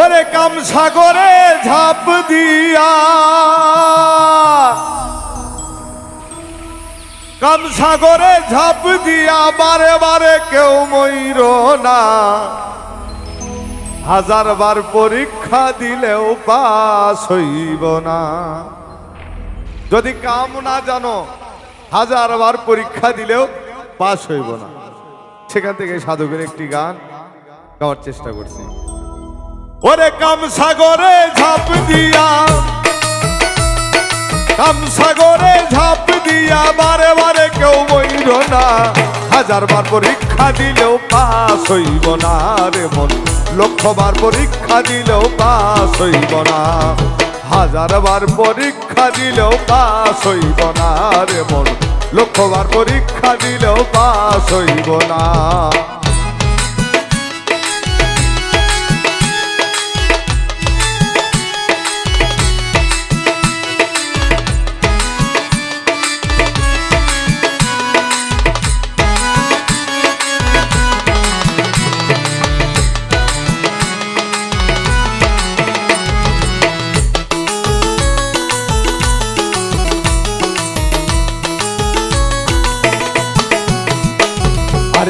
ওরে কাম সাগরে ঝাঁপ দিয়া। কাম সাগরে ঝাঁপ দিয়া বারে বারে কেউ ময়ূর না। হাজার বার পরীক্ষা দিলেও পাস হইব না। যদি কাম না জানো, হাজার বার পরীক্ষা দিলেও পাস হইব না। সেখান থেকে সাধকের একটি গান গাওয়ার চেষ্টা করছি। ওরে কাম সাগরে ঝাঁপ দিয়া। কাম সাগরে ঝাঁপ দিয়া, বারে বারে কেউ বইল না। হাজার বার পরীক্ষা দিলেও পাস হইব না রে মন। লক্ষবার পরীক্ষা দিলেও পাস হইব না। হাজার বার পরীক্ষা দিলেও পাস হইব না রে মন। লক্ষবার পরীক্ষা দিলেও পাস হইব না।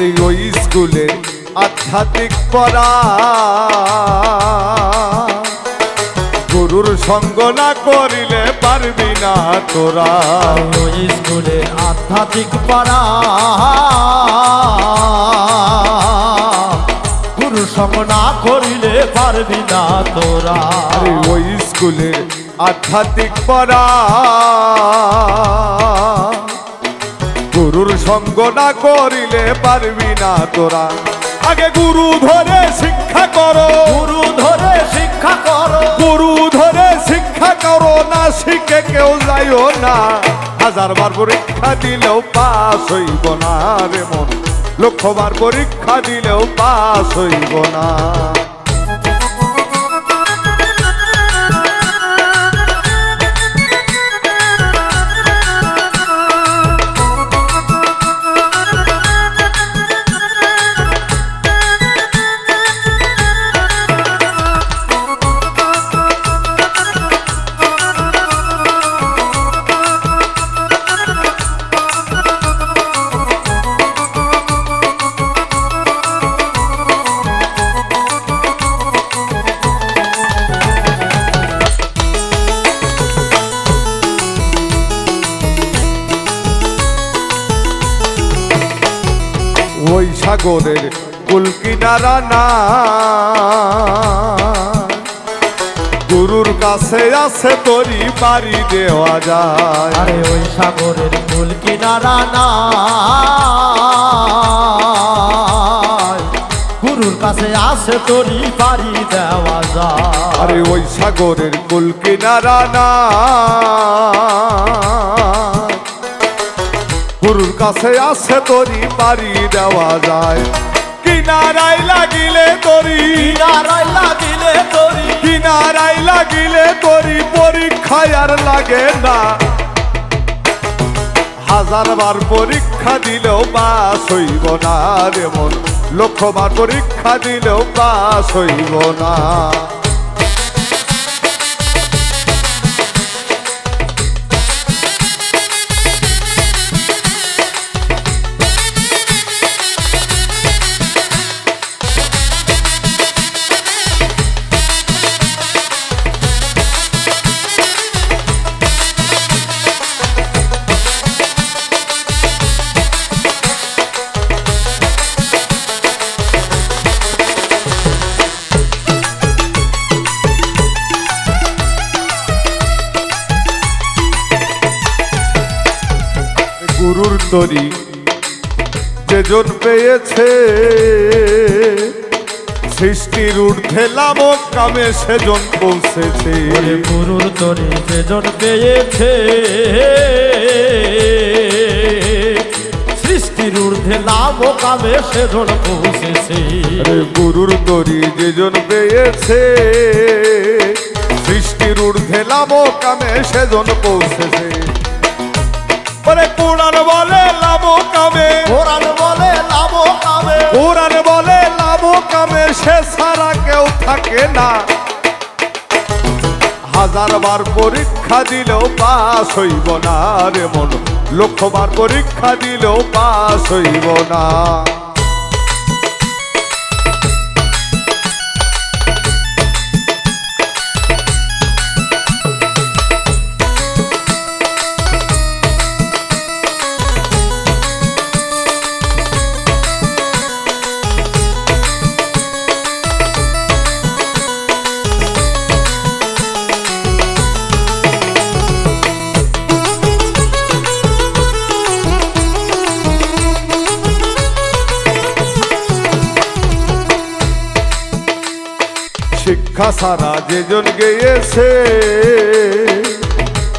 আরে ওই স্কুলে আধ্যাত্মিক পড়া। গুরুর সঙ্গ না করিলে পারবি না তোরা। ওই স্কুলে আধ্যাত্মিক পড়া। গুরু সঙ্গ না করিলে পারবি না তোরা। ওই স্কুলে আধ্যাত্মিক পড়া। গুরুর সঙ্গ না করিলে পারবি না তোরা। আগে গুরু ধরে শিক্ষা করো। গুরু ধরে শিক্ষা করো। গুরু ধরে শিক্ষা করো না শিখে কেউ যাইও না। হাজার বার পরীক্ষা দিলেও পাস হইব না রে মন। লক্ষবার পরীক্ষা দিলেও পাস হইব না। সাগরের কুল কিনারা না। গুরুর কাছে আছে তরি বাড়ি দেওয়া যায়। আরে ওই সাগরের কুল কিনারা না। গুরুর কাছে আসে তোরি বাড়ি দেওয়া যায়। আরে ওই সাগরের কুল কিনারা না। কাছে আছে তরি বাড়ি দেওয়া যায়। কিনারায় লাগিলে তরি। কিনারায় লাগিলে তোরি। কিনারায় লাগিলে তরি পরীক্ষায় আর লাগে না। হাজার বার পরীক্ষা দিলেও পাস হইব না রে মন। লক্ষবার পরীক্ষা দিলেও পাস হইব না। গুরুর তরি যেজন পেয়েছে। সৃষ্টির ঊর্ধ্বে লামক কামে সেজন পৌঁছেছে। গুরুর তরি যেজন পেয়েছে সৃষ্টির ঊর্ধ্বে লাভ কামে সেজন পৌঁছেছে। গুরুর তরি যেজন পেয়েছে সৃষ্টির ঊর্ধ্বে লামক কামে সেজন পৌঁছেছে। ওরে কোরআন বলে লাভ কামে। কোরআন বলে লাভ কামে। কোরআন বলে লাভ কামে সে সারা কেউ থাকে না। হাজারবার পরীক্ষা দিলেও পাস হইব না রে মন। লক্ষবার পরীক্ষা দিলেও পাস হইব না। শিক্ষা সারা যেজন গেয়েছে।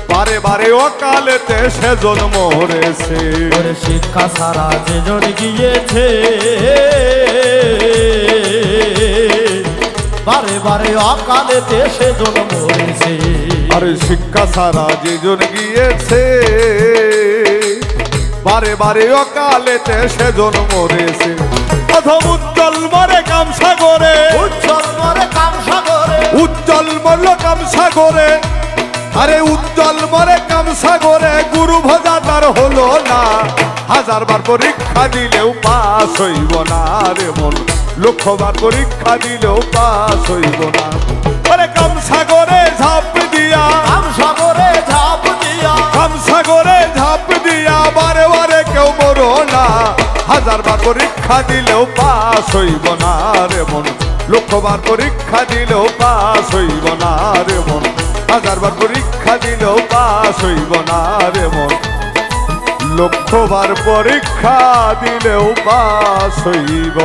বারে বারে অকালেতে সেজন মরেছে। শিক্ষা সারা যেজন গিয়েছে। বারে বারে অকালেতে সেজন মরেছে। আরে শিক্ষা সারা যেজন গিয়েছে। বারে বারে অকালেতে সেজন মরেছে। প্রথম উজ্জ্বল মরে কামসাগরে। উজ্জ্বল মরে কামসাগরে। উজ্জ্বল মরল কামসাগরে। আরে উজ্জ্বল মরে কামসাগরে গুরু ভজা তার হলো না। হাজারবার পরীক্ষা দিলেও পাস হইব না রে মন। লক্ষবার পরীক্ষা দিলেও পাস হইব না। আরে কামসাগরে ঝাঁপ পরীক্ষা দিলেও পাস হইব না রে মন। লক্ষবার পরীক্ষা দিলেও পাস হইব না রে মন। হাজারবার পরীক্ষা দিলেও পাস হইব না রে মন। লক্ষবার পরীক্ষা দিলেও পাস হইব